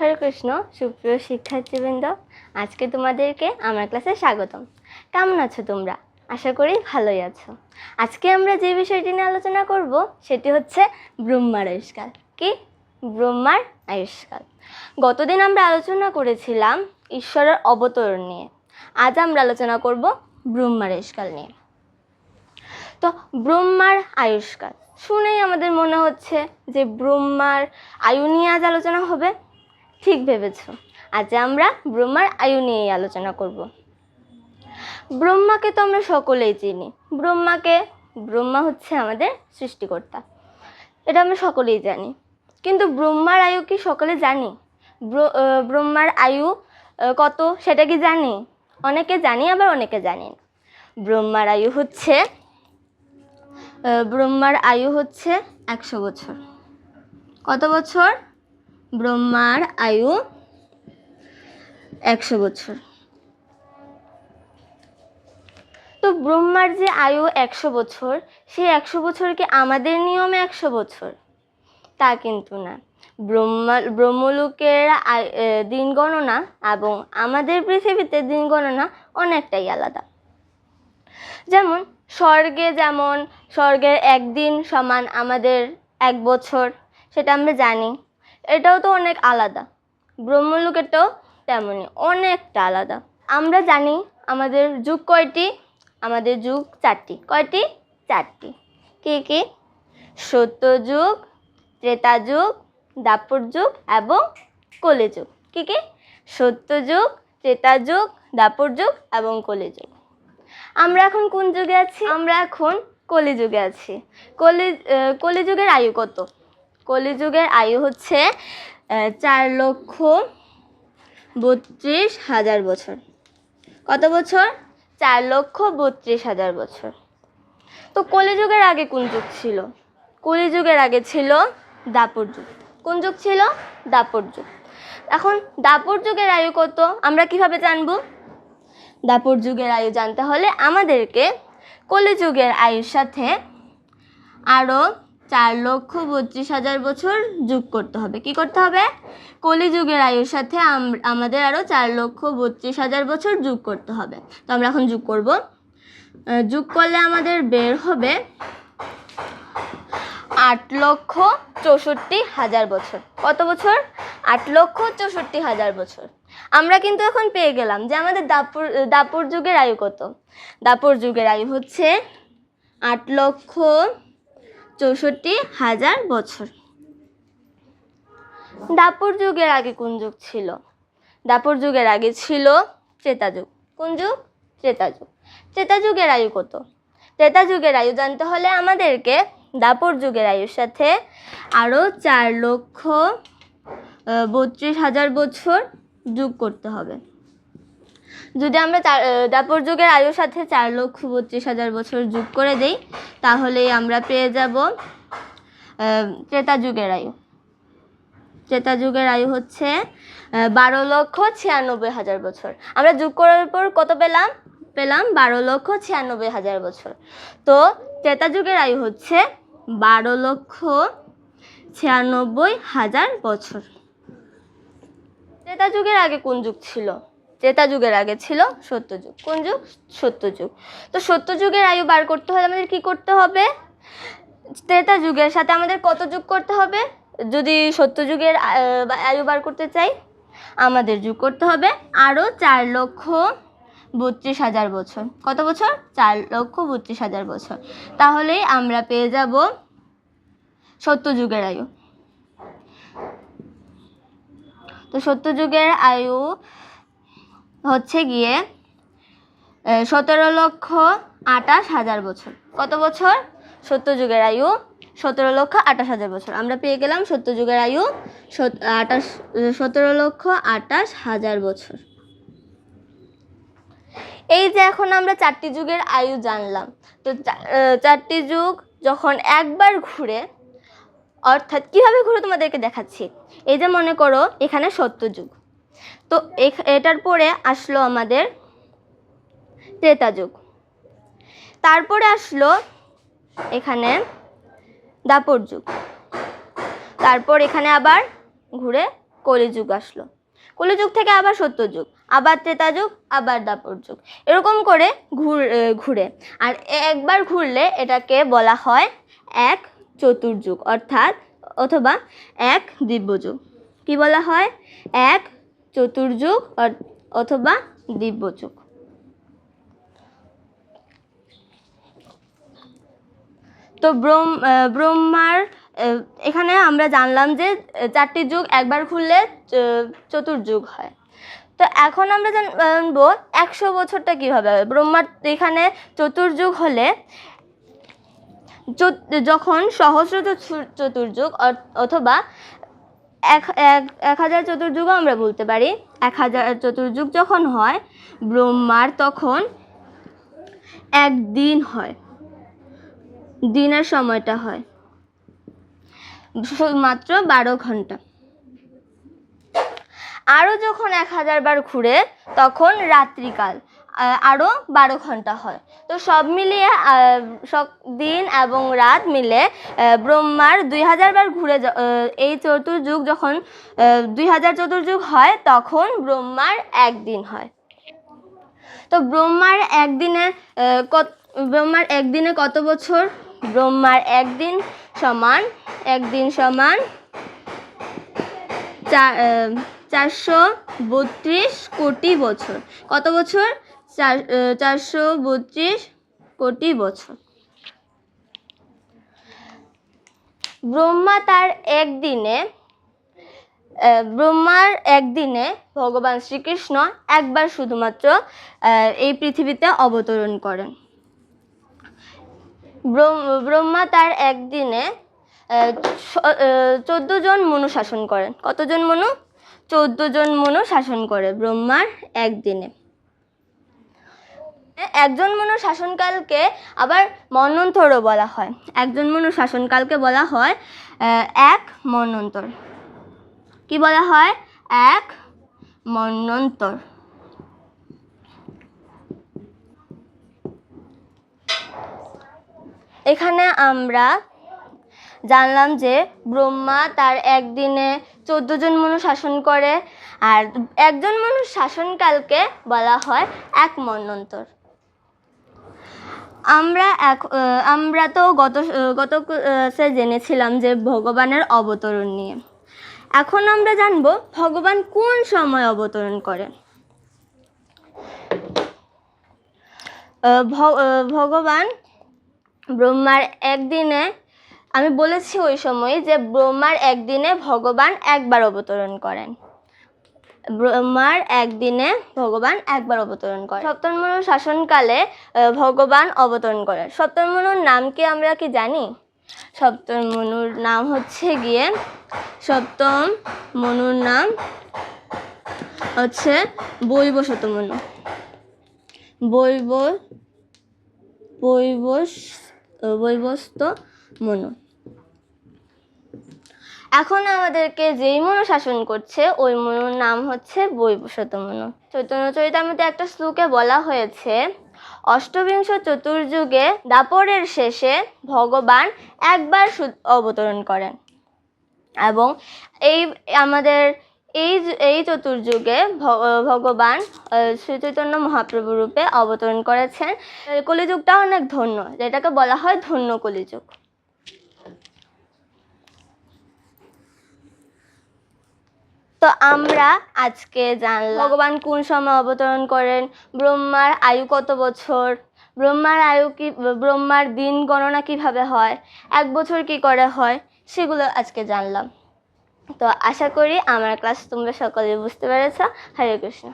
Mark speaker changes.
Speaker 1: হরে কৃষ্ণ, সুপ্রিয় শিক্ষার্থীবৃন্দ, আজকে তোমাদেরকে আমার ক্লাসে স্বাগতম। কেমন আছো তোমরা? আশা করি ভালোই আছো। আজকে আমরা যে বিষয়টি নিয়ে আলোচনা করব, সেটি হচ্ছে ব্রহ্মার আয়ুষ্কাল কি? ব্রহ্মার আয়ুষ্কাল গতদিন আমরা আলোচনা করেছিলাম ঈশ্বরের অবতরণ নিয়ে। আজ আমরা আলোচনা করব ব্রহ্মার আয়ুষ্কাল নিয়ে। তো ব্রহ্মার আয়ুষ্কাল শুনেই আমাদের মনে হচ্ছে যে ব্রহ্মার আয়ু নিয়ে আজ আলোচনা হবে। ঠিক ভেবেছ। আজ আমরা ব্রহ্মার আয়ু নিয়েই আলোচনা করব। ব্রহ্মাকে তো আমরা সকলেই চিনি। ব্রহ্মাকে, ব্রহ্মা হচ্ছে আমাদের সৃষ্টিকর্তা। এটা আমরা সকলেই জানি। কিন্তু ব্রহ্মার আয়ু কি সকলে জানি? ব্রহ্মার আয়ু কত সেটা কি জানি? অনেকে জানি, আবার অনেকে জানি না। ব্রহ্মার আয়ু হচ্ছে ব্রহ্মার আয়ু হচ্ছে একশো বছর। কত বছর? ব্রহ্মার আয়ু একশো বছর। তো ব্রহ্মার যে আয়ু একশো বছর সেই একশো বছর কি আমাদের নিয়মে একশো বছর? তা কিন্তু না। ব্রহ্মা, ব্রহ্মলোকের দিন গণনা এবং আমাদের পৃথিবীতে দিন গণনা অনেকটাই আলাদা। যেমন স্বর্গে যেমন, স্বর্গের একদিন সমান আমাদের এক বছর, সেটা আমরা জানি। এটাও তো অনেক আলাদা। ব্রহ্মলোকেরটাও তেমনই, অনেকটা আলাদা। আমরা জানি আমাদের যুগ কয়টি? আমাদের যুগ চারটি। কয়টি? চারটি। কি কি? সত্য যুগ, ত্রেতা যুগ, দাপর যুগ এবং কলি যুগ। কি কি? সত্য যুগ, ত্রেতা যুগ, দাপর যুগ এবং কলি যুগ। আমরা এখন কোন যুগে আছি? আমরা এখন কলিযুগে আছি। কলি কলিযুগের আয়ু কত? কলিযুগের আয়ু হচ্ছে চার লক্ষ বত্রিশ হাজার বছর। কত বছর? চার লক্ষ বত্রিশ হাজার বছর। তো কলিযুগের আগে কোন যুগ ছিল? কলিযুগের আগে ছিল দাপর যুগ। কোন যুগ ছিল? দাপর যুগ। এখন দাপর যুগের আয়ু কত? আমরা কীভাবে জানব? দাপর যুগের আয়ু জানতে হলে আমাদেরকে কলিযুগের আয়ুর সাথে আরও চার লক্ষ বত্রিশ হাজার বছর যোগ করতে হবে। কি করতে হবে? কলিযুগের আয়ুর সাথে আম- আমাদের আরও চার লক্ষ বত্রিশ হাজার বছর যোগ করতে হবে। তো আমরা এখন যোগ করব। যোগ করলে আমাদের বের হবে আট লক্ষ চৌষট্টি হাজার বছর। কত বছর? আট লক্ষ চৌষট্টি হাজার বছর। আমরা কিন্তু এখন পেয়ে গেলাম যে আমাদের দাপুর দাপুর যুগের আয়ু কত? দাপর যুগের আয়ু হচ্ছে আট লক্ষ চৌষট্টি হাজার বছর। দাপর যুগের আগে কোন যুগ ছিল? দাপর যুগের আগে ছিল ত্রেতা যুগ। কোন যুগ? ত্রেতা যুগ। ত্রেতা যুগের আয়ু কত? ত্রেতা যুগের আয়ু জানতে হলে আমাদেরকে দাপর যুগের আয়ুর সাথে আরও চার লক্ষ বত্রিশ হাজার বছর যোগ করতে হবে। যদি আমরা দাপর যুগের আয়ুর সাথে চার লক্ষ বত্রিশ হাজার বছর যোগ করে দেই, তাহলেই আমরা পেয়ে যাব ত্রেতা যুগের আয়ু। ত্রেতা যুগের আয়ু হচ্ছে বারো লক্ষ ছিয়ানব্বই হাজার বছর। আমরা যোগ করার পর কত পেলাম? পেলাম বারো লক্ষ ছিয়ানব্বই হাজার বছর। তো ত্রেতা যুগের আয়ু হচ্ছে বারো লক্ষ ছিয়ানব্বই হাজার বছর। ত্রেতা যুগের আগে কোন যুগ ছিল? ত্রেতা যুগের আগে ছিল সত্য যুগ। কোন যুগ? সত্য যুগ। তো সত্য যুগের আয়ু বার করতে হলে আমাদের কি করতে হবে? ত্রেতা যুগের সাথে আমাদের কত যুগ করতে হবে? যদি সত্য যুগের আহ, আয়ু বার করতে চাই আমাদের যুগ করতে হবে আরও চার লক্ষ বত্রিশ হাজার বছর। কত বছর? চার লক্ষ বত্রিশ হাজার বছর। তাহলেই আমরা পেয়ে যাব সত্য যুগের আয়ু। তো সত্য যুগের আয়ু হচ্ছে গিয়ে সতেরো লক্ষ আটাশ হাজার বছর। কত বছর? সত্য যুগের আয়ু, সতেরো লক্ষ আটাশ হাজার বছর। আমরা পেয়ে গেলাম সত্য যুগের আয়ু আটাশ, সতেরো লক্ষ আটাশ হাজার বছর। এই যে এখন আমরা চারটি যুগের আয়ু জানলাম, তো চারটি যুগ যখন একবার ঘুরে, অর্থাৎ কীভাবে ঘুরে তোমাদেরকে দেখাচ্ছি? এই যে মনে করো, এখানে সত্য যুগ। তো এটার পরে আসলো আমাদের ত্রেতা যুগ। তারপরে আসলো এখানে দাপর যুগ। তারপর এখানে আবার ঘুরে কলিযুগ আসলো। কলিযুগ থেকে আবার সত্যযুগ আবার ত্রেতা যুগ, আবার দাপর যুগ। এরকম করে ঘুর ঘুরে। আর একবার ঘুরলে এটাকে বলা হয় এক চতুর্যুগ, অর্থাৎ অথবা এক দিব্যযুগ। কি বলা হয়? এক চতুর্যুগ অথবা দিব্যযুগ। তো ব্রহ্ম ব্রহ্মার এখানে আমরা জানলাম যে চারটি যুগ একবার খুললে চতুর্যুগ হয়। তো এখন আমরা জান- জানব, একশো বছরটা কীভাবে হবে ব্রহ্মার এখানে চতুর্যুগ হলে যখন সহস্র চতুর্যুগ অথবা এক এক এক হাজার চতুর্যুগও আমরা বলতে পারি। এক হাজার চতুর্যুগ যখন হয়, ব্রহ্মার তখন একদিন হয়। দিনের সময়টা হয়। মাত্র বারো ঘণ্টা। আরও যখন এক হাজার বার ঘুরে, তখন রাত্রিকাল। আরও বারো ঘণ্টা হয়। তো সব মিলিয়ে সব দিন এবং রাত মিলে ব্রহ্মার দুই হাজার বার ঘুরে এই চতুর্যুগ যখন দুই হাজার চতুর্যুগ হয়, তখন ব্রহ্মার একদিন হয়। তো ব্রহ্মার একদিনে কত, ব্রহ্মার একদিনে কত বছর? ব্রহ্মার একদিন সমান একদিন সমান চার চারশো বত্রিশ কোটি বছর। কত বছর? চার চারশো বত্রিশ কোটি বছর। ব্রহ্মা তার একদিনে ব্রহ্মার একদিনে ভগবান শ্রীকৃষ্ণ একবার শুধুমাত্র এই পৃথিবীতে অবতরণ করেন। ব্রহ্মা তার একদিনে চোদ্দ জন মনু শাসন করেন। কতজন মনু? চোদ্দ জন মনু শাসন করে ব্রহ্মার একদিনে। একজন মনু শাসনকালকে আবার মন্বন্তরও বলা হয়। একজন মনু শাসনকালকে বলা হয় এক মন্বন্তর কি বলা হয়? এক মন্বন্তর এখানে আমরা জানলাম যে ব্রহ্মা তার একদিনে চোদ্দ জন মানুষ শাসন করে, আর একজন মানুষ শাসনকালকে বলা হয় এক মন্বন্তর আমরা এক আমরা তো গত গত সে জেনেছিলাম যে ভগবানের অবতরণ নিয়ে। এখন আমরা জানব ভগবান কোন সময় অবতরণ করেন ভগবান ব্রহ্মার একদিনে, আমি বলেছি ওই সময় যে ব্রহ্মার একদিনে ভগবান একবার অবতরণ করেন। ব্রহ্মার একদিনে ভগবান একবার অবতরণ করে। সপ্তম মনুর শাসনকালে ভগবান অবতরণ করে। সপ্তম মনুর নাম কি আমরা কি জানি? সপ্তম মনুর নাম হচ্ছে গিয়ে সপ্তম মনুর নাম হচ্ছে বৈবশত মনু বৈব, বৈবস বৈবস্ত মনু এখন আমাদেরকে যেই মনু শাসন করছে, ওই মনুর নাম হচ্ছে বৈবশত মনু। চৈতন্য চরিতামৃতে একটা শ্লোকে বলা হয়েছে, অষ্টবিংশ চতুর্যুগে দাপরের শেষে ভগবান একবার অবতরণ করেন। এবং এই আমাদের এই এই চতুর্যুগে ভগবান শ্রী চৈতন্য মহাপ্রভু রূপে অবতরণ করেছেন। কলিযুগটা অনেক ধন্য, যেটাকে বলা হয় ধন্য কলিযুগ। তো আমরা আজকে জানলাম, ভগবান কোন সময় অবতরণ করেন? ব্রহ্মার আয়ু কত বছর? ব্রহ্মার আয়ু কি, ব্রহ্মার দিন গণনা কীভাবে হয়? এক বছর কি করে হয়? সেগুলো আজকে জানলাম। তো আশা করি আমার ক্লাস তোমরা সকলে বুঝতে পেরেছ। হরে কৃষ্ণ।